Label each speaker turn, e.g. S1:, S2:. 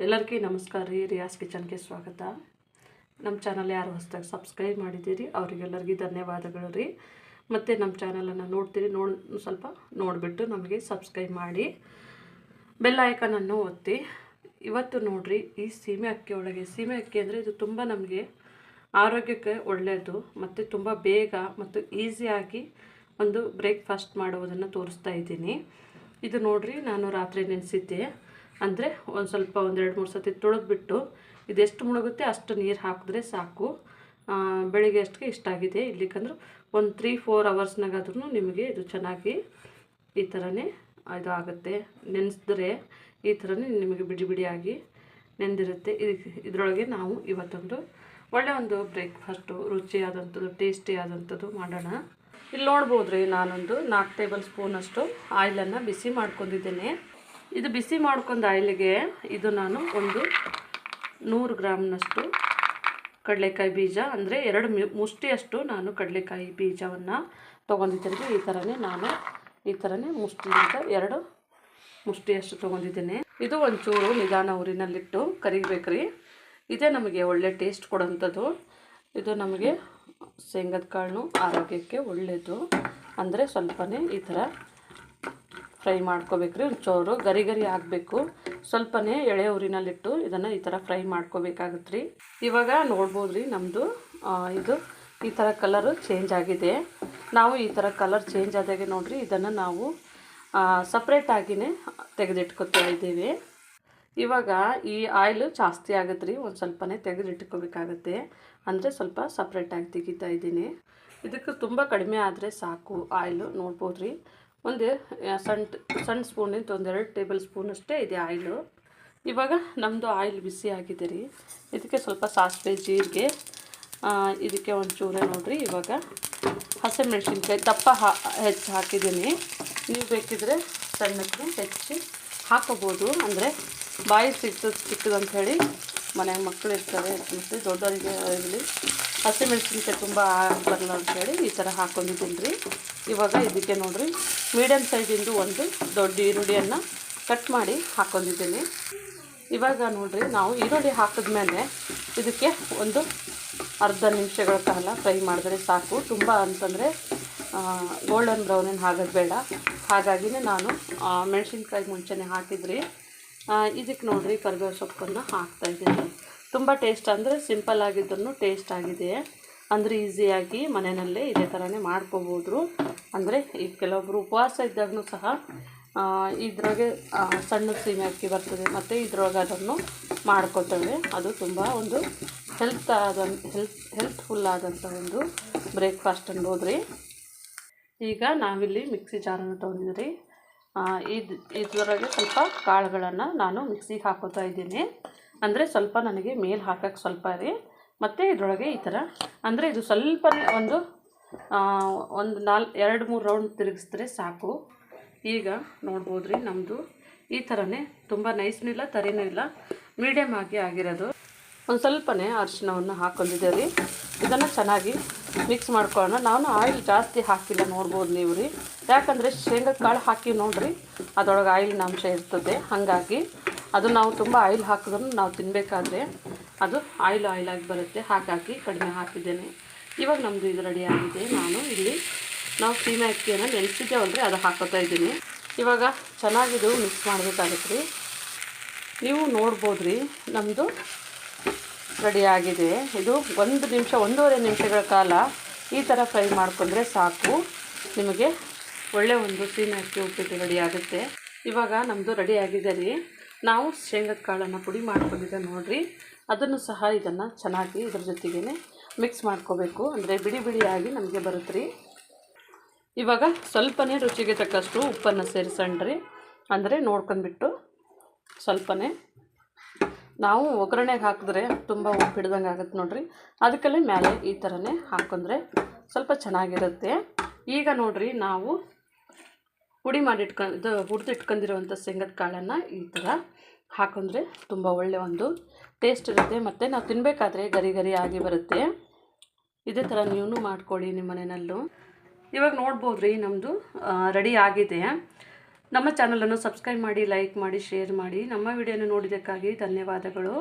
S1: ಎಲ್ಲರಿಗೂ ನಮಸ್ಕಾರ ರೀ, ರಿಯಾಸ್ ಕಿಚನ್ಗೆ ಸ್ವಾಗತ. ನಮ್ಮ ಚಾನಲ್ ಯಾರು ಹೊಸದಾಗಿ ಸಬ್ಸ್ಕ್ರೈಬ್ ಮಾಡಿದ್ದೀರಿ, ಅವರಿಗೆಲ್ಲರಿಗೂ ಧನ್ಯವಾದಗಳು ರೀ. ಮತ್ತು ನಮ್ಮ ಚಾನಲನ್ನು ನೋಡ್ತೀರಿ, ನೋಡ್, ಸ್ವಲ್ಪ ನೋಡಿಬಿಟ್ಟು ನಮಗೆ ಸಬ್ಸ್ಕ್ರೈಬ್ ಮಾಡಿ. ಬೆಲ್ ಐಕನನ್ನು ಒತ್ತಿ. ಇವತ್ತು ನೋಡಿರಿ, ಈ ಸೀಮೆ ಅಕ್ಕಿ ಒಳಗೆ ಸೀಮೆ ಅಕ್ಕಿ ಅಂದರೆ ಇದು ತುಂಬ ನಮಗೆ ಆರೋಗ್ಯಕ್ಕೆ ಒಳ್ಳೆಯದು ಮತ್ತು ತುಂಬ ಬೇಗ ಮತ್ತು ಈಸಿಯಾಗಿ ಒಂದು ಬ್ರೇಕ್ಫಾಸ್ಟ್ ಮಾಡುವುದನ್ನು ತೋರಿಸ್ತಾ ಇದ್ದೀನಿ. ಇದು ನೋಡಿರಿ, ನಾನು ರಾತ್ರಿ ನೆನೆಸಿದ್ದೆ. ಅಂದರೆ ಒಂದು ಸ್ವಲ್ಪ ಒಂದೆರಡು ಮೂರು ಸತಿ ತೊಳೆದ್ಬಿಟ್ಟು ಇದೆಷ್ಟು ಮುಳುಗುತ್ತೆ ಅಷ್ಟು ನೀರು ಹಾಕಿದ್ರೆ ಸಾಕು. ಬೆಳಿಗ್ಗೆ ಇಷ್ಟ ಆಗಿದೆ. ಇಲ್ಲಿಕಂದ್ರೆ ಒಂದು ತ್ರೀ ಫೋರ್ ಅವರ್ಸ್ನಾಗಾದ್ರೂ ನಿಮಗೆ ಇದು ಚೆನ್ನಾಗಿ ಈ ಥರನೇ ಇದು ಆಗುತ್ತೆ ನೆನೆಸಿದ್ರೆ ಈ ಥರನೇ ನಿಮಗೆ ಬಿಡಿ ಬಿಡಿಯಾಗಿ ನೆಂದಿರುತ್ತೆ. ಇದರೊಳಗೆ ನಾವು ಇವತ್ತೊಂದು ಒಳ್ಳೆ ಒಂದು ಬ್ರೇಕ್ಫಾಸ್ಟು ರುಚಿಯಾದಂಥದ್ದು ಟೇಸ್ಟಿಯಾದಂಥದ್ದು ಮಾಡೋಣ. ಇಲ್ಲಿ ನೋಡ್ಬೋದು ರೀ ನಾನೊಂದು ನಾಲ್ಕು ಟೇಬಲ್ ಸ್ಪೂನಷ್ಟು ಆಯಿಲನ್ನು ಬಿಸಿ ಮಾಡ್ಕೊಂಡಿದ್ದೇನೆ. ಇದು ಬಿಸಿ ಮಾಡ್ಕೊಂಡು ಆಯಿಲಿಗೆ ಇದು ನಾನು ಒಂದು ನೂರು ಗ್ರಾಮ್ನಷ್ಟು ಕಡಲೆಕಾಯಿ ಬೀಜ, ಅಂದರೆ ಎರಡು ಮುಷ್ಟಿಯಷ್ಟು ನಾನು ಕಡಲೆಕಾಯಿ ಬೀಜವನ್ನು ತೊಗೊಂಡಿದ್ದೇನೆ. ಈ ಥರನೇ ನಾನು ಈ ಥರನೇ ಮುಷ್ಟಿಯಿಂದ ಎರಡು ಮುಷ್ಟಿಯಷ್ಟು ತೊಗೊಂಡಿದ್ದೇನೆ. ಇದು ಒಂಚೂರು ನಿಧಾನ ಊರಿನಲ್ಲಿಟ್ಟು ಕರಿಬೇಕ್ರಿ. ಇದೇ ನಮಗೆ ಒಳ್ಳೆ ಟೇಸ್ಟ್ ಕೊಡೋಂಥದ್ದು. ಇದು ನಮಗೆ ಶೇಂಗದ ಕಾಳು ಆರೋಗ್ಯಕ್ಕೆ ಒಳ್ಳೆಯದು. ಅಂದರೆ ಸ್ವಲ್ಪನೇ ಈ ಥರ ಫ್ರೈ ಮಾಡ್ಕೋಬೇಕ್ರಿ ಒಂಚೂರು ಗರಿ ಗರಿ ಆಗಬೇಕು. ಸ್ವಲ್ಪನೇ ಎಳೆ ಊರಿನಲ್ಲಿಟ್ಟು ಇದನ್ನು ಈ ಥರ ಫ್ರೈ ಮಾಡ್ಕೋಬೇಕಾಗತ್ತೆ ರೀ ಇವಾಗ ನೋಡ್ಬೋದು ರೀ ನಮ್ಮದು ಇದು ಈ ಥರ ಕಲರು ಚೇಂಜ್ ಆಗಿದೆ. ನಾವು ಈ ಥರ ಕಲರ್ ಚೇಂಜ್ ಆದಾಗೆ ನೋಡಿರಿ ಇದನ್ನು ನಾವು ಸಪ್ರೇಟಾಗಿಯೇ ತೆಗೆದಿಟ್ಕೊತಾ ಇದ್ದೀವಿ. ಇವಾಗ ಈ ಆಯಿಲು ಜಾಸ್ತಿ ಆಗುತ್ತೆ ರೀ ಒಂದು ಸ್ವಲ್ಪನೇ ತೆಗೆದಿಟ್ಕೋಬೇಕಾಗತ್ತೆ. ಅಂದರೆ ಸ್ವಲ್ಪ ಸಪ್ರೇಟಾಗಿ ತೆಗಿತಾ ಇದ್ದೀನಿ. ಇದಕ್ಕೆ ತುಂಬ ಕಡಿಮೆ ಆದರೆ ಸಾಕು ಆಯಿಲು ನೋಡ್ಬೋದು ರೀ ಒಂದು ಸಣ್ಣ ಸಣ್ಣ ಸ್ಪೂನಿಂದ ಎರಡು ಟೇಬಲ್ ಸ್ಪೂನ್ ಅಷ್ಟೇ ಇದೆ ಆಯಿಲು. ಇವಾಗ ನಮ್ಮದು ಆಯಿಲ್ ಬಿಸಿ ಆಗಿದೆ ರೀ. ಇದಕ್ಕೆ ಸ್ವಲ್ಪ ಸಾಸಿವೆ, ಜೀರಿಗೆ ಇದಕ್ಕೆ ಒಂಚೂರು ನೋಡಿರಿ. ಇವಾಗ ಹಸಿಮೆಣ್ಸಿನ್ಕಾಯಿ ದಪ್ಪ ಹಾ, ಹೆಚ್ಚು ಹಾಕಿದ್ದೀನಿ. ನೀವು ಬೇಕಿದ್ರೆ ಸಣ್ಣಕ್ಕೆ ಹೆಚ್ಚಿ ಹಾಕೋಬೋದು. ಅಂದರೆ ಬಾಯಿ ಸಿಗ್ತದೆ ಸಿಕ್ತದೆ ಅಂಥೇಳಿ ಮನೆಯಾಗ ಮಕ್ಕಳು ಇರ್ತಾರೆ ಮತ್ತು ದೊಡ್ಡವರಿಗೆ ಇರಲಿ. ಹಸಿಮೆಣ್ಸಿನ್ಕಾಯಿ ತುಂಬ ಬರಲ್ಲ ಅಂಥೇಳಿ ಈ ಥರ ಹಾಕೊಂಡಿದ್ದೀನಿ ರೀ. ಇವಾಗ ಇದಕ್ಕೆ ನೋಡಿರಿ ಮೀಡಿಯಮ್ ಸೈಜಿಂದು ಒಂದು ದೊಡ್ಡ ಈರುಳ್ಳಿಯನ್ನು ಕಟ್ ಮಾಡಿ ಹಾಕೊಂಡಿದ್ದೀನಿ. ಇವಾಗ ನೋಡಿರಿ, ನಾವು ಈರುಳ್ಳಿ ಹಾಕಿದ್ಮೇಲೆ ಇದಕ್ಕೆ ಒಂದು ಅರ್ಧ ನಿಮಿಷಗಳ ಕಾಲ ಫ್ರೈ ಮಾಡಿದ್ರೆ ಸಾಕು. ತುಂಬ ಅಂತಂದರೆ ಗೋಲ್ಡನ್ ಬ್ರೌನ್ ಏನು ಆಗೋದು ಬೇಡ. ಹಾಗಾಗಿನೇ ನಾನು ಮೆಣಸಿನ್ಕಾಯಿ ಮುಂಚೆನೇ ಹಾಕಿದ್ರಿ. ಇದಕ್ಕೆ ನೋಡಿರಿ, ಕರಿಬೇವು ಸೊಪ್ಪನ್ನು ಹಾಕ್ತಾಯಿದ್ದೀನಿ ತುಂಬ ಟೇಸ್ಟ್ ಅಂದರೆ ಸಿಂಪಲ್ ಆಗಿದ್ದನ್ನು ಟೇಸ್ಟ್ ಆಗಿದೆ. ಅಂದರೆ ಈಸಿಯಾಗಿ ಮನೆಯಲ್ಲೇ ಇದೇ ಥರನೇ ಮಾಡ್ಕೋಬೋದು. ಅಂದರೆ ಈ ಕೆಲವೊಬ್ಬರು ಉಪವಾಸ ಇದ್ದಾಗೂ ಸಹ ಇದ್ರಾಗೆ ಸಣ್ಣ ಸೀಮೆ ಅಕ್ಕಿ ಬರ್ತದೆ, ಮತ್ತು ಇದ್ರೊಳಗೆ ಅದನ್ನು ಮಾಡ್ಕೊತೇವೆ ಅದು ತುಂಬ ಒಂದು ಹೆಲ್ತ್ ಆದ ಹೆಲ್ತ್ ಹೆಲ್ತ್ಫುಲ್ ಆದಂಥ ಒಂದು ಬ್ರೇಕ್ಫಾಸ್ಟ್ ಅನ್ಬೋದು ರೀ ಈಗ ನಾವಿಲ್ಲಿ ಮಿಕ್ಸಿ ಜಾರನ್ನು ತೊಗೊಂಡಿದ್ರಿ. ಇದು, ಇದರೊಳಗೆ ಸ್ವಲ್ಪ ಕಾಳುಗಳನ್ನು ನಾನು ಮಿಕ್ಸಿಗೆ ಹಾಕೋತಾ ಇದ್ದೀನಿ. ಅಂದರೆ ಸ್ವಲ್ಪ ನನಗೆ ಮೇಲೆ ಹಾಕೋಕ್ಕೆ ಸ್ವಲ್ಪ ರೀ. ಮತ್ತು ಇದರೊಳಗೆ ಈ ಥರ. ಅಂದರೆ ಇದು ಸ್ವಲ್ಪನೇ ಒಂದು ಒಂದು ನಾಲ್, ಎರಡು ಮೂರು ರೌಂಡ್ ತಿರುಗಿಸಿದ್ರೆ ಸಾಕು. ಈಗ ನೋಡ್ಬೋದು ರೀ ನಮ್ಮದು ಈ ಥರನೇ ತುಂಬ ನೈಸ್ನೂ ಇಲ್ಲ, ತರಿನೂ ಇಲ್ಲ. ಮೀಡಿಯಮ್ ಆಗಿ ಆಗಿರೋದು. ಒಂದು ಸ್ವಲ್ಪನೇ ಅರಿಶಿನವನ್ನು ರೀ ಇದನ್ನು ಚೆನ್ನಾಗಿ ಮಿಕ್ಸ್ ಮಾಡ್ಕೊಳ್ಳೋಣ. ನಾನು ಆಯಿಲ್ ಜಾಸ್ತಿ ಹಾಕಿಲ್ಲ, ನೋಡ್ಬೋದು ನೀವು ರೀ ಯಾಕಂದರೆ ಶೇಂಗಾ ಕಾಳು ಹಾಕಿ ನೋಡ್ರಿ, ಅದರೊಳಗೆ ಆಯಿಲಿನ ಅಂಶ ಇರ್ತದೆ. ಹಾಗಾಗಿ ಅದು ನಾವು ತುಂಬ ಆಯಿಲ್ ಹಾಕಿದ್ರು ನಾವು ತಿನ್ನಬೇಕಾದ್ರೆ ಅದು ಆಯಿಲ್ ಆಯಿಲಾಗಿ ಬರುತ್ತೆ. ಹಾಗಾಗಿ ಕಡಿಮೆ ಹಾಕಿದ್ದೇನೆ. ಇವಾಗ ನಮ್ಮದು ಇದು ರೆಡಿ ಆಗಿದೆ. ನಾನು ಇಲ್ಲಿ ನಾವು ಸೀಮೆ ಅಕ್ಕಿಯನ್ನು ನೆನೆಸಿದ್ದೇವಲ್ರಿ, ಅದು ಹಾಕೋತಾ ಇದ್ದೀನಿ. ಇವಾಗ ಚೆನ್ನಾಗಿದು ಮಿಕ್ಸ್ ಮಾಡಬೇಕಾಗತ್ತೆ ರೀ ನೀವು ನೋಡ್ಬೋದು ರೀ ನಮ್ಮದು ರೆಡಿಯಾಗಿದೆ ಇದು ಒಂದು ನಿಮಿಷ, ಒಂದೂವರೆ ನಿಮಿಷಗಳ ಕಾಲ ಈ ಥರ ಫ್ರೈ ಮಾಡಿಕೊಂಡ್ರೆ ಸಾಕು. ನಿಮಗೆ ಒಳ್ಳೆ ಒಂದು ಸೀಮೆ ಅಕ್ಕಿ ಉಪ್ಪಿಟ್ಟು ರೆಡಿ ಆಗುತ್ತೆ. ಇವಾಗ ನಮ್ಮದು ರೆಡಿ ಆಗಿದೆ ರೀ. ನಾವು ಶೇಂಗದ ಕಾಳನ್ನು ಪುಡಿ ಮಾಡ್ಕೊಂಡಿದ್ದೆ ನೋಡಿರಿ. ಅದನ್ನು ಸಹ ಇದನ್ನು ಚೆನ್ನಾಗಿ ಇದ್ರ ಜೊತೆಗೇ ಮಿಕ್ಸ್ ಮಾಡ್ಕೋಬೇಕು. ಅಂದರೆ ಬಿಡಿ ಬಿಡಿಯಾಗಿ ನಮಗೆ ಬರುತ್ತೆ ರೀ ಇವಾಗ ಸ್ವಲ್ಪನೇ ರುಚಿಗೆ ತಕ್ಕಷ್ಟು ಉಪ್ಪನ್ನು ಸೇರಿಸಣ್ರಿ. ಅಂದರೆ ನೋಡ್ಕೊಂಡ್ಬಿಟ್ಟು ಸ್ವಲ್ಪನೇ. ನಾವು ಒಗ್ಗರಣೆಗೆ ಹಾಕಿದ್ರೆ ತುಂಬ ಉಪ್ಪು ಹಿಡ್ದಂಗೆ ಆಗುತ್ತೆ ನೋಡ್ರಿ. ಅದಕ್ಕೆಲ್ಲ ಮೇಲೆ ಈ ಥರನೇ ಹಾಕೊಂಡ್ರೆ ಸ್ವಲ್ಪ ಚೆನ್ನಾಗಿರುತ್ತೆ. ಈಗ ನೋಡ್ರಿ ನಾವು ಪುಡಿ ಮಾಡಿಟ್ಕೊಂಡು ಇದು ಹುರಿದಿಟ್ಕೊಂಡಿರುವಂಥ ಶೇಂಗದ ಕಾಳನ್ನು ಈ ಥರ ಹಾಕೊಂಡ್ರೆ ತುಂಬ ಒಳ್ಳೆಯ ಒಂದು ಟೇಸ್ಟ್ ಇರುತ್ತೆ. ಮತ್ತು ನಾವು ತಿನ್ನಬೇಕಾದ್ರೆ ಗರಿ ಗರಿ ಆಗಿ ಬರುತ್ತೆ. ಇದೇ ಥರ ನೀವು ಮಾಡ್ಕೊಳ್ಳಿ ನಿಮ್ಮ ಮನೆಯಲ್ಲೂ. ಇವಾಗ ನೋಡ್ಬೋದು ರೀ ನಮ್ಮದು ರೆಡಿ ಆಗಿದೆ. ನಮ್ಮ ಚಾನಲನ್ನು ಸಬ್ಸ್ಕ್ರೈಬ್ ಮಾಡಿ, ಲೈಕ್ ಮಾಡಿ, ಶೇರ್ ಮಾಡಿ. ನಮ್ಮ ವಿಡಿಯೋನ ನೋಡಿದ್ದಕ್ಕಾಗಿ ಧನ್ಯವಾದಗಳು.